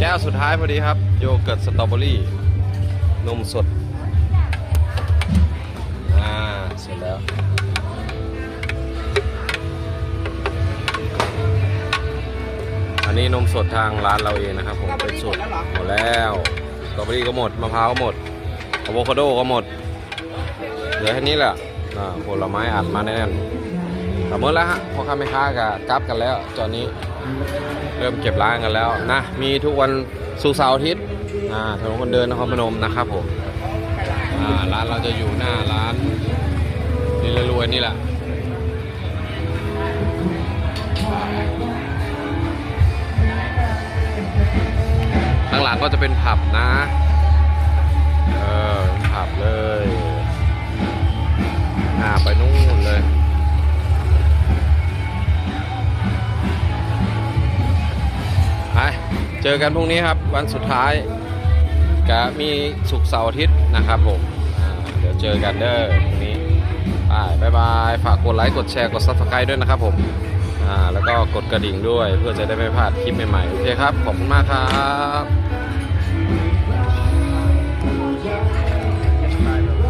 แก้วสุดท้ายพอดีครับ โยเกิร์ตสตรอเบอรี่นมสด อ่า เสร็จแล้ว อันนี้นมสดทางร้านเราเองนะครับผมเป็นสูตรหมดแล้วสตรอเบอรี่ก็หมดมะพร้าวก็หมดอะโวคาโดก็หมด เหลือแค่นี้แหละอ่าผลไม้อัดมาแน่นๆแต่เมื่อแล้วฮะพ่อค้าแม่ค้ากับกลับกันแล้วตอนนี้ เริ่มเก็บร้านกันแล้วนะ มีทุกวันสุกเสาร์อาทิตย์ถนนคนเดินนครพนมนะครับผมร้านเราจะอยู่หน้าร้านนี่รวยนี่แหละข้างหลังก็จะเป็นผับนะ เจอกันพรุ่งนี้ครับวันสุดท้ายก็มีสุกร์เสาร์อาทิตย์นะครับผมเดี๋ยวเจอกันเด้อพรุ่งนี้บายบายฝากกดไลค์กดแชร์กดซับสไครต์ด้วยนะครับผมแล้วก็กดกระดิ่งด้วยเพื่อจะได้ไม่พลาดคลิปใหม่ๆโอเคครับขอบคุณมากครับ